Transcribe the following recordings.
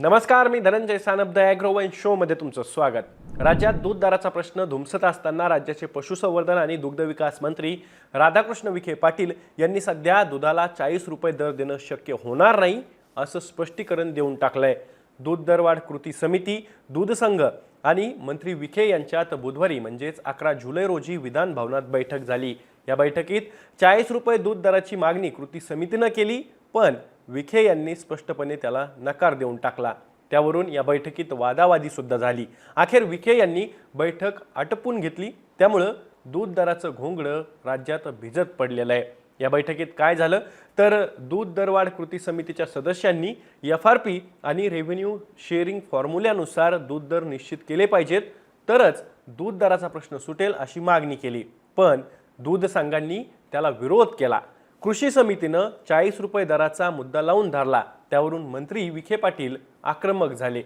नमस्कार मी धनंजय सानप द ॲग्रोवन शोमध्ये तुमचं स्वागत. राज्यात दूध दराचा प्रश्न धुमसत असताना राज्याचे पशुसंवर्धन आणि दुग्ध विकास मंत्री राधाकृष्ण विखे पाटील यांनी सध्या दुधाला चाळीस रुपये दर देणं शक्य होणार नाही असं स्पष्टीकरण देऊन टाकलंय. दूध दरवाढ कृती समिती दूध संघ आणि मंत्री विखे यांच्यात बुधवारी म्हणजेच अकरा जुलै रोजी विधान भवनात बैठक झाली. या बैठकीत चाळीस रुपये दूध दराची मागणी कृती समितीनं केली पण विखे यांनी स्पष्टपणे त्याला नकार देऊन टाकला. त्यावरून या बैठकीत वादावादी सुद्धा झाली. अखेर विखे यांनी बैठक आटपून घेतली. त्यामुळं दूध दराचं घोंगडं राज्यात भिजत पडलेलं आहे. या बैठकीत काय झालं? तर दूध दरवाढ कृती समितीच्या सदस्यांनी एफ आर पी आणि रेव्हेन्यू शेअरिंग फॉर्म्युल्यानुसार दूध दर निश्चित केले पाहिजेत. तरच दूध दराचा प्रश्न सुटेल अशी मागणी केली. पण दूध संघांनी त्याला विरोध केला. कृषी समितीनं चाळीस रुपये दराचा मुद्दा लावून धरला. त्यावरून मंत्री विखे पाटील आक्रमक झाले.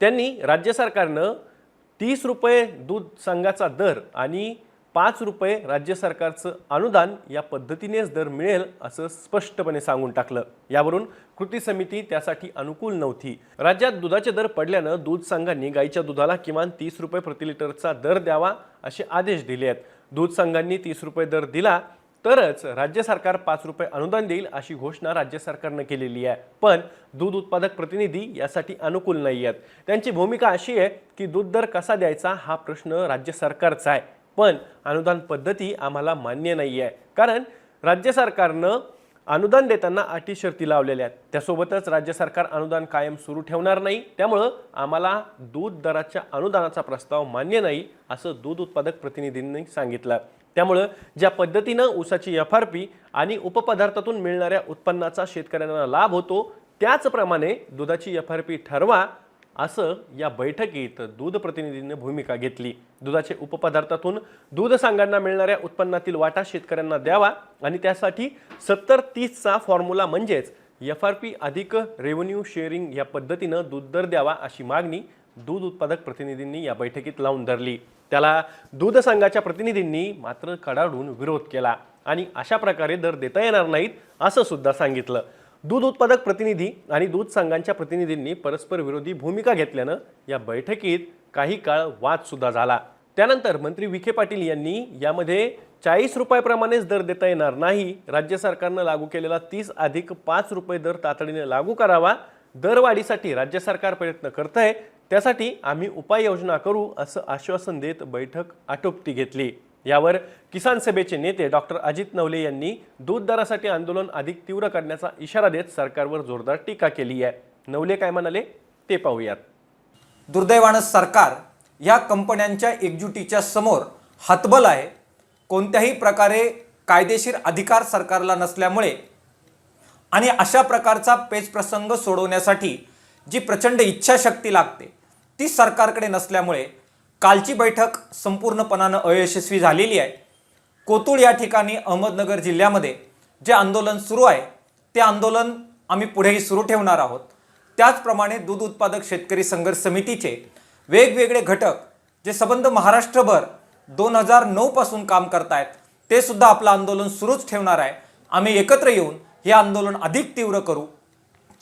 त्यांनी राज्य सरकारनं तीस रुपये दूध संघाचा दर आणि पाच रुपये राज्य सरकारचं अनुदान या पद्धतीनेच दर मिळेल असं स्पष्टपणे सांगून टाकलं. यावरून कृती समिती त्यासाठी अनुकूल नव्हती. राज्यात दुधाचे दर पडल्यानं दूध संघांनी गाईच्या दुधाला किमान तीस रुपये प्रति लिटरचा दर द्यावा असे आदेश दिले आहेत दूध संघांनी तीस रुपये दर दिला तरच राज्य सरकार पाच रुपये अनुदान देईल अशी घोषणा राज्य सरकारनं केलेली आहे. पण दूध उत्पादक प्रतिनिधी यासाठी अनुकूल नाही आहेत. त्यांची भूमिका अशी आहे की दूध दर कसा द्यायचा हा प्रश्न राज्य सरकारचा आहे. पण अनुदान पद्धती आम्हाला मान्य नाही आहे कारण राज्य सरकारनं अनुदान देताना अटी शर्ती लावलेल्या आहेत. त्यासोबतच राज्य सरकार अनुदान कायम सुरू ठेवणार नाही. त्यामुळं आम्हाला दूध दराच्या अनुदानाचा प्रस्ताव मान्य नाही असं दूध उत्पादक प्रतिनिधींनी सांगितलं. त्यामुळं ज्या पद्धतीनं ऊसाची एफ आर पी आणि उपपदार्थातून मिळणाऱ्या उत्पन्नाचा शेतकऱ्यांना लाभ होतो त्याचप्रमाणे दुधाची एफ आर पी ठरवा असं या बैठकीत दूध प्रतिनिधींनी भूमिका घेतली. दुधाचे उपपदार्थातून दूध सांगांना मिळणाऱ्या उत्पन्नातील वाटा शेतकऱ्यांना द्यावा आणि त्यासाठी सत्तर तीसचा फॉर्म्युला म्हणजेच एफ आर पी अधिक रेव्हेन्यू शेअरिंग या पद्धतीनं दूध दर द्यावा अशी मागणी दूध उत्पादक प्रतिनिधींनी या बैठकीत लावून धरली. त्याला दूध संघाच्या प्रतिनिधींनी मात्र कडाडून विरोध केला आणि अशा प्रकारे दर देता येणार नाहीत असं सुद्धा सांगितलं. दूध उत्पादक प्रतिनिधी आणि दूध संघांच्या प्रतिनिधींनी परस्पर विरोधी भूमिका घेतल्यानं या बैठकीत काही काळ वाद सुद्धा झाला. त्यानंतर मंत्री विखे पाटील यांनी यामध्ये चाळीस रुपयाप्रमाणेच दर देता येणार नाही राज्य सरकारनं लागू केलेला तीस अधिक पाच रुपये दर तातडीने लागू करावा दरवाढीसाठी राज्य सरकार प्रयत्न करत आहे त्यासाठी आम्ही उपाययोजना करू असं आश्वासन देत बैठक आटोपती घेतली. यावर किसान सभेचे नेते डॉक्टर अजित नवले यांनी दूध दरासाठी आंदोलन अधिक तीव्र करण्याचा इशारा देत सरकारवर जोरदार टीका केली आहे. नवले काय म्हणाले? ते पाहूयात. दुर्दैवानं सरकार या कंपन्यांच्या एकजुटीच्या समोर हतबल आहे. कोणत्याही प्रकारे कायदेशीर अधिकार सरकारला नसल्यामुळे आणि अशा प्रकारचा पेचप्रसंग सोडवण्यासाठी जी प्रचंड इच्छाशक्ती लागते ती सरकारकडे नसल्यामुळे कालची बैठक संपूर्णपणानं अयशस्वी झालेली आहे. कोतुळ या ठिकाणी अहमदनगर जिल्ह्यामध्ये जे आंदोलन सुरू आहे ते आंदोलन आम्ही पुढेही सुरू ठेवणार आहोत. त्याचप्रमाणे दूध उत्पादक शेतकरी संघर्ष समितीचे वेगवेगळे घटक जे संबंध महाराष्ट्रभर दोन हजार नऊपासून काम करतायत ते सुद्धा आपलं आंदोलन सुरूच ठेवणार आहे. आम्ही एकत्र येऊन हे आंदोलन अधिक तीव्र करू.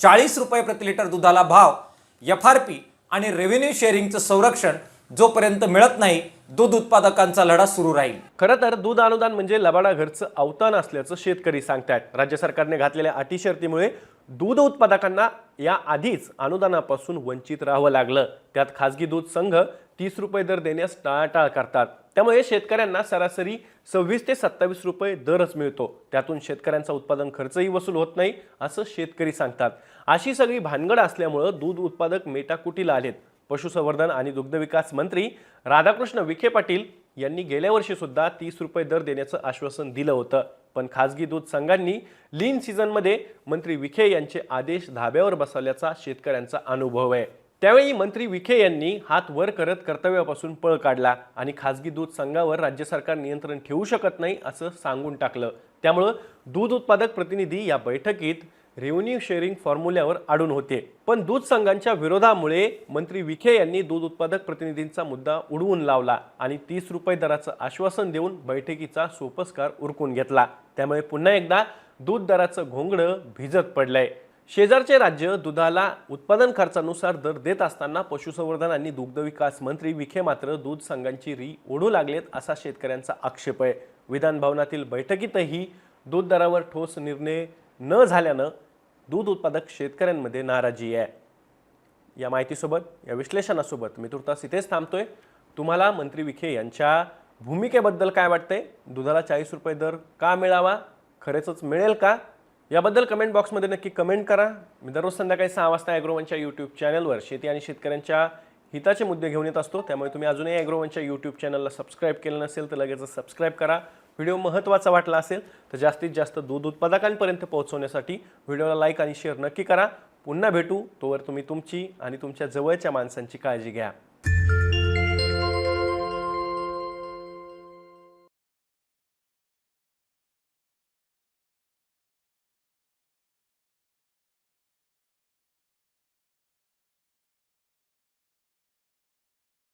चाळीस रुपये प्रति लिटर दुधाला भाव एफ आर पी आणि रेव्हेन्यू शेअरिंगचं संरक्षण जोपर्यंत मिळत नाही दूध उत्पादकांचा लढा सुरू राहील. खरं तर दूध अनुदान म्हणजे लबाडा घरचं अवतान असल्याचं शेतकरी सांगतायत. राज्य सरकारने घातलेल्या अटी शर्तीमुळे दूध उत्पादकांना या आधीच अनुदानापासून वंचित राहावं लागलं. त्यात खासगी दूध संघ तीस रुपये दर देण्यास टाळाटाळ करतात. त्यामुळे शेतकऱ्यांना सरासरी सव्वीस ते सत्तावीस रुपये दरच मिळतो. त्यातून शेतकऱ्यांचा उत्पादन खर्चही वसूल होत नाही असं शेतकरी सांगतात. अशी सगळी भानगड असल्यामुळं दूध उत्पादक मेटाकुटीला आलेत. पशुसंवर्धन आणि दुग्धविकास मंत्री राधाकृष्ण विखे पाटील यांनी गेल्या वर्षी सुद्धा तीस रुपये दर देण्याचं आश्वासन दिलं होतं. पण खासगी दूध संघांनी लीन सीझनमध्ये मंत्री विखे यांचे आदेश धाब्यावर बसवल्याचा शेतकऱ्यांचा अनुभव आहे. त्यावेळी मंत्री विखे यांनी हात वर करत कर्तव्यापासून पळ काढला आणि खासगी दूध संघावर राज्य सरकार नियंत्रण ठेवू शकत नाही असं सांगून टाकलं. त्यामुळं दूध उत्पादक प्रतिनिधी या बैठकीत रेव्हेन्यू शेअरिंग फॉर्म्युल्यावर आढून होते. पण दूध संघांच्या विरोधामुळे मंत्री विखे यांनी दूध उत्पादक प्रतिनिधींचा मुद्दा उडवून लावला आणि तीस रुपये दराचं आश्वासन देऊन बैठकीचा सोपस्कार उरकून घेतला. त्यामुळे पुन्हा एकदा दूध दराचं घोंगडं भिजत पडलंय. शेजारचे राज्य दुधाला उत्पादन खर्चानुसार दर देत असताना पशुसंवर्धन आणि दुग्धविकास मंत्री विखे मात्र दूध संघांची री ओढू लागलेत असा शेतकऱ्यांचा आक्षेप आहे. विधान भवनातील बैठकीतही दूध दरावर ठोस निर्णय न झाल्यानं दूध उत्पादक शेतकऱ्यांमध्ये नाराजी आहे. या माहितीसोबत या विश्लेषणासोबत मी तुर्तास इथेच थांबतोय. तुम्हाला मंत्री विखे यांच्या भूमिकेबद्दल काय वाटतंय? दुधाला चाळीस रुपये दर का मिळावा? खरेच मिळेल का? याबद्दल कमेंट बॉक्समध्ये नक्की कमेंट करा. मी दररोज संध्याकाळी सहा वाजता ॲग्रोवनच्या यूट्यूब चॅनलवर शेती आणि शेतकऱ्यांच्या हिताचे मुद्दे घेऊन येत असतो. त्यामुळे तुम्ही अजूनही ॲग्रोवनच्या यूट्यूब चॅनलला सबस्क्राईब केलं नसेल तर लगेच सबस्क्राईब करा. व्हिडिओ महत्त्वाचा वाटला असेल तर जास्तीत जास्त दूध उत्पादकांपर्यंत पोहोचवण्यासाठी व्हिडिओला लाईक आणि शेअर नक्की करा. पुन्हा भेटू. तोवर तुम्ही तुमची आणि तुमच्या जवळच्या माणसांची काळजी घ्या.